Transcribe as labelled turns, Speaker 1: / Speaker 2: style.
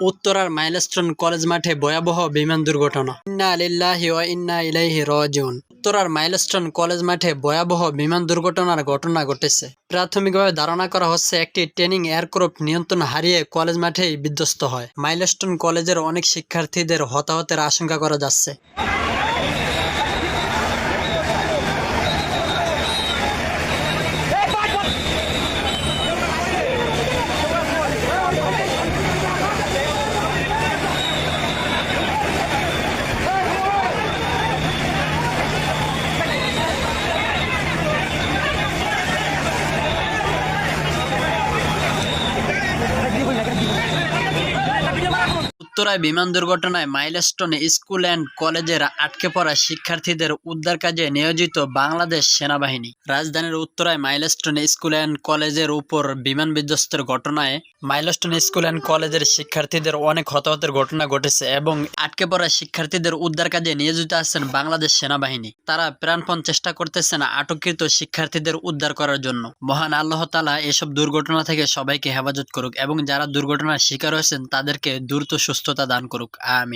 Speaker 1: উত্তরার milestone college মাঠে ভয়াবহ বিমান দুর্ঘটনা। ইন্না লিল্লাহি ওয়া ইন্না ইলাইহি রাজিউন। উত্তরার মাইলস্টোন কলেজ মাঠে ভয়াবহ বিমান দুর্ঘটনার ঘটনা ঘটেছে। প্রাথমিকভাবে ধারণা করা হচ্ছে, একটি ট্রেনিং এয়ারক্রাফট নিয়ন্ত্রণ হারিয়ে কলেজ মাঠেই বিধ্বস্ত হয়। মাইলস্টোন কলেজের অনেক শিক্ষার্থীদের হতাহতের আশঙ্কা করা যাচ্ছে। Vai, vai, vai, vai. উত্তরায় বিমান দুর্ঘটনায় মাইলস্টোনে স্কুল অ্যান্ড কলেজের আটকে পড়া শিক্ষার্থীদের উদ্ধার কাজে নিয়োজিত বাংলাদেশ সেনাবাহিনী। রাজধানীর উত্তরায় মাইলস্টোন স্কুল অ্যান্ড কলেজের উপর বিমান বিধ্বস্তের ঘটনায় মাইলস্টোন স্কুল অ্যান্ড কলেজের শিক্ষার্থীদের অনেক হতাহতের ঘটনা ঘটেছে এবং আটকে পড়া শিক্ষার্থীদের উদ্ধার কাজে নিয়োজিত আছেন বাংলাদেশ সেনাবাহিনী। তারা প্রাণপণ চেষ্টা করতেছেন আটককৃত শিক্ষার্থীদের উদ্ধার করার জন্য। মহান আল্লাহ তালা এসব দুর্ঘটনা থেকে সবাইকে হেফাজত করুক এবং যারা দুর্ঘটনার শিকার হয়েছেন তাদেরকে দ্রুত সুস্থতা দান করুক আমিন।